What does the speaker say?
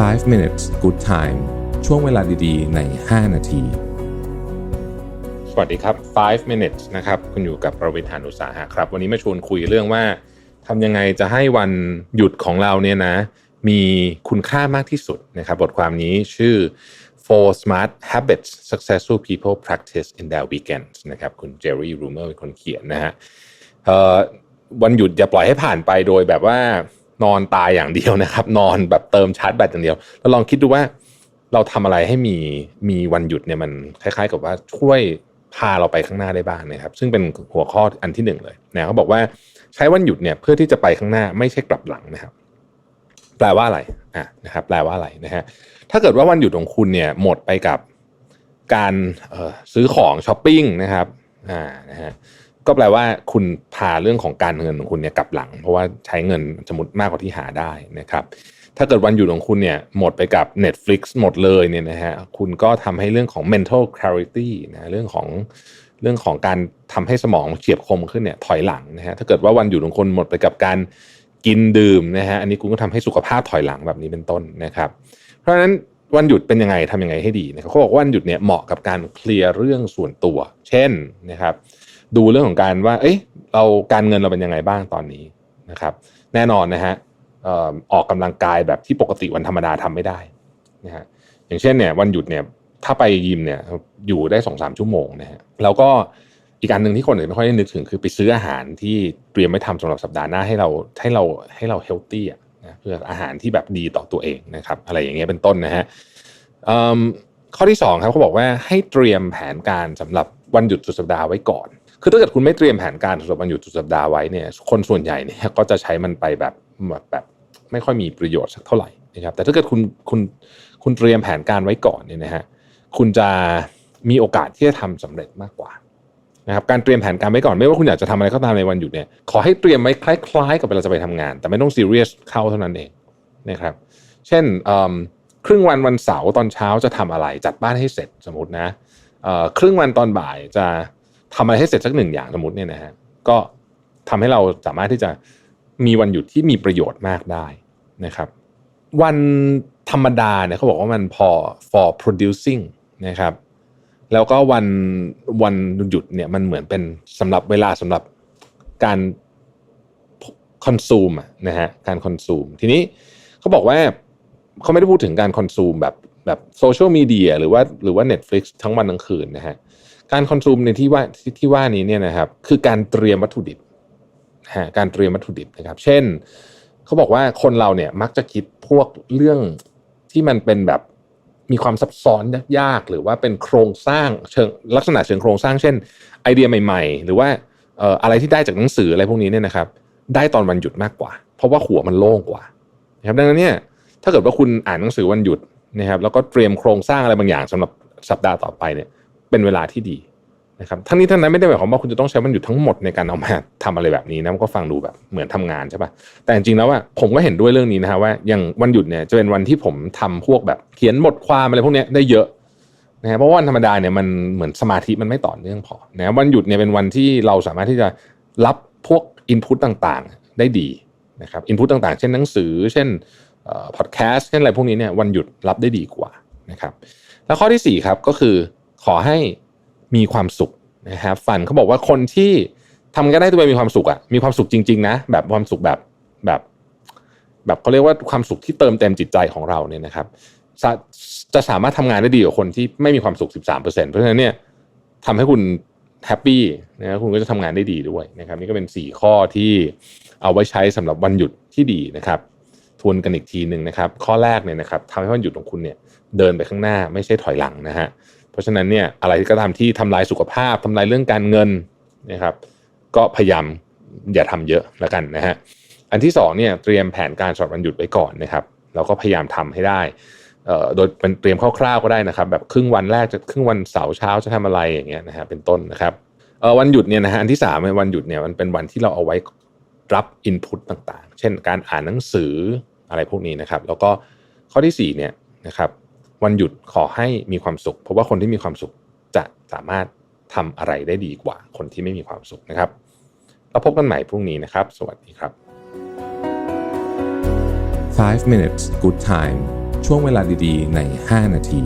5 minutes good time ช่วงเวลาดีๆ ใน 5 นาที สวัสดีครับ 5 minutes นะครับ คุณอยู่กับประวิทยานุสาหะครับ วันนี้มาชวนคุยเรื่องว่าทำยังไงจะให้วันหยุดของเราเนี่ยนะ มีคุณค่ามากที่สุดนะครับ บทความนี้ชื่อ four smart habits successful people practice in their weekends นะครับ คุณเจอรี่รูเมอร์เป็นคนเขียนนะฮะวันหยุดอย่าปล่อยให้ผ่านไปโดยแบบว่า นอนตายอย่างเดียวนะครับ นอนแบบเติมชาร์จแบตอย่างเดียว แล้วลองคิดดูว่าเราทำอะไรให้มีมีวันหยุดเนี่ยมันคล้าย ๆ กับว่าช่วยพาเราไปข้างหน้าได้บ้างนะครับ ซึ่งเป็นหัวข้ออันที่หนึ่งเลยนะเขาบอกว่าใช้วันหยุดเนี่ยเพื่อที่จะไปข้างหน้าไม่ใช่กลับหลังนะครับ แปลว่าอะไรอะนะครับ แปลว่าอะไรนะฮะถ้าเกิดว่าวันหยุดของคุณเนี่ยหมดไปกับการซื้อของช้อปปิ้งนะครับอ่านะฮะ ก็แปลว่าคุณพาเรื่องของการเงินของคุณเนี่ยกลับหลัง เพราะว่าใช้เงินสมมติมากกว่าที่หาได้นะครับถ้าเกิดวันหยุดของคุณเนี่ยหมดไปกับ Netflix หมดเลยเนี่ยนะฮะคุณก็ทำให้เรื่องของ mental clarity นะเรื่องของเรื่องของการทำให้สมองเฉียบคมขึ้นเนี่ยถอยหลังนะฮะถ้าเกิดว่าวันหยุดของคุณหมดไปกับการกินดื่มนะฮะอันนี้คุณก็ทำให้สุขภาพถอยหลังแบบนี้เป็นต้นนะครับ เพราะฉะนั้นวันหยุดเป็นยังไงทำยังไงให้ดีนะครับเขาบอกว่าวันหยุดเนี่ยเหมาะกับการเคลียร์เรื่องส่วนตัว เช่นนะครับ ดูเรื่องของการว่า เอ้ยเราการเงินเราเป็นยังไงบ้างตอนนี้นะครับ แน่นอนนะฮะออออกกำลังกายแบบที่ปกติวันธรรมดาทำไม่ได้นะฮะอย่างเช่นเนี่ยวันหยุดเนี่ยถ้าไปยิมเนี่ยอยู่ได้สองสามชั่วโมงนะฮะแล้วก็อีกอันหนึ่งที่คนอื่นไม่ค่อยได้นึกถึงคือไปซื้ออาหารที่เตรียมไว้ทำสำหรับสัปดาห์หน้าให้เราให้เราให้เราเฮลตี้อะนะเพื่ออาหารที่แบบดีต่อตัวเองนะครับ อะไรอย่างเงี้ยเป็นต้นนะฮะข้อที่สองครับเขาบอกว่าให้เตรียมแผนการสำหรับวันหยุดสุดสัปดาห์ไว้ก่อน คือถ้าเกิดคุณไม่เตรียมแผนการสำหรับวันหยุดสุดสัปดาห์ไว้เนี่ย คนส่วนใหญ่เนี่ยก็จะใช้มันไปแบบแบบไม่ค่อยมีประโยชน์สักเท่าไหร่นะครับ แต่ถ้าเกิดคุณคุณคุณเตรียมแผนการไว้ก่อนเนี่ยนะฮะคุณจะมีโอกาสที่จะทำสำเร็จมากกว่านะครับการเตรียมแผนการไว้ก่อนไม่ว่าคุณอยากจะทำอะไรก็ตามในวันหยุดเนี่ยขอให้เตรียมไว้คล้ายๆ กับเวลาจะไปทำงาน แต่ไม่ต้องซีเรียสเข้าเท่านั้นเองนะครับเช่นครึ่งวันวันเสาร์ตอนเช้าจะทำอะไร จัดบ้านให้เสร็จสมมตินะครึ่งวันตอนบ่ายจะ ทำอะไรให้เสร็จสักหนึ่งอย่างสมมติเนี่ยนะฮะก็ทำให้เราสามารถที่จะมีวันหยุดที่มีประโยชน์มากได้นะครับ วันธรรมดาเนี่ยเขาบอกว่ามันพอ for producing นะครับ แล้วก็วันวันหยุดเนี่ยมันเหมือนเป็นสำหรับเวลาสำหรับการคอนซูมนะฮะการคอนซูม ทีนี้เขาบอกว่าเขาไม่ได้พูดถึงการคอนซูมแบบแบบโซเชียลมีเดียหรือว่าหรือว่า Netflix ทั้งวันทั้งคืนนะฮะ การคอนซูมในที่ว่าที่ที่ว่านี้เนี่ยนะครับ คือการเตรียมวัตถุดิบฮะการเตรียมวัตถุดิบนะครับ เช่นเขาบอกว่าคนเราเนี่ยมักจะคิดพวกเรื่องที่มันเป็นแบบมีความซับซ้อนยากๆหรือว่าเป็นโครงสร้างเชิงลักษณะเชิงโครงสร้าง เช่น ไอเดียใหม่ ๆ หรือว่าเอ่ออะไรที่ได้จากหนังสืออะไรพวกนี้เนี่ยนะครับ ได้ตอนวันหยุดมากกว่า เพราะว่าหัวมันโล่งกว่านะครับดังนั้นเนี่ยถ้าเกิดว่าคุณอ่านหนังสือวันหยุดนะครับแล้วก็เตรียมโครงสร้างอะไรบางอย่างสำหรับสัปดาห์ต่อไปเนี่ย เป็นเวลาที่ดีนะครับทั้งนี้ทั้งนั้นไม่ได้หมายความว่าคุณจะต้องใช้วันหยุดทั้งหมดในการเอามาทำอะไรแบบนี้นะมันก็ฟังดูแบบเหมือนทำงานใช่ปะแต่จริงๆแล้วว่าผมก็เห็นด้วยเรื่องนี้นะฮะว่าอย่างวันหยุดเนี่ยจะเป็นวันที่ผมทำพวกแบบเขียนบทความอะไรพวกนี้ได้เยอะนะฮะเพราะว่าวันธรรมดาเนี่ยมันเหมือนสมาธิมันไม่ต่อเนื่องพอนะวันหยุดเนี่ยเป็นวันที่เราสามารถที่จะรับพวกอินพุตต่างๆได้ดีนะครับอินพุตต่างๆ เช่นหนังสือ เช่นพอดแคสต์เช่นอะไรพวกนี้เนี่ยวันหยุดรับได้ดีกว่านะครับแล้วข้อที่สี่ครับก็คือ ขอให้มีความสุขนะครับฟันเขาบอกว่าคนที่ทำก็ได้ตัวเองมีความสุขอะมีความสุขจริง ๆ นะ แบบความสุขแบบแบบแบบเขาเรียกว่าความสุขที่เติมเต็มจิตใจของเราเนี่ยนะครับ จะจะสามารถทำงานได้ดีกว่าคนที่ไม่มีความสุข 13%เพราะฉะนั้นเนี่ยทำให้คุณแฮปปี้นะครับคุณก็จะทำงานได้ดีด้วยนะครับ นี่ก็เป็น 4 ข้อที่เอาไว้ใช้สำหรับวันหยุดที่ดีนะครับ ทวนกันอีกทีหนึ่งนะครับ ข้อแรกเนี่ยนะครับทำให้วันหยุดของคุณเนี่ยเดินไปข้างหน้าไม่ใช่ถอยหลังนะฮะ เพราะฉะนั้นเนี่ยอะไรก็ตามที่ทำลายสุขภาพทำลายเรื่องการเงินนะครับ ก็พยายามอย่าทำเยอะแล้วกันนะฮะอันที่สองเนี่ยเตรียมแผนการสำหรับวันหยุดไว้ก่อนนะครับแล้วก็พยายามทำให้ได้เอ่อโดยเป็นเตรียมคร่าวๆก็ได้นะครับ แบบครึ่งวันแรกจะครึ่งวันเสาร์เช้าจะทำอะไรอย่างเงี้ยนะฮะเป็นต้นนะครับวันหยุดเนี่ยนะฮะอันที่สามวันหยุดเนี่ยมันเป็นวันที่เราเอาไว้รับอินพุตต่างๆ เช่นการอ่านหนังสืออะไรพวกนี้นะครับ แล้วก็ข้อที่สี่เนี่ยนะครับ วันหยุดขอให้มีความสุข เพราะว่าคนที่มีความสุขจะสามารถทำอะไรได้ดีกว่า คนที่ไม่มีความสุขนะครับ เราพบกันใหม่พรุ่งนี้นะครับ สวัสดีครับ 5 minutes good time ช่วงเวลาดีๆ ใน 5 นาที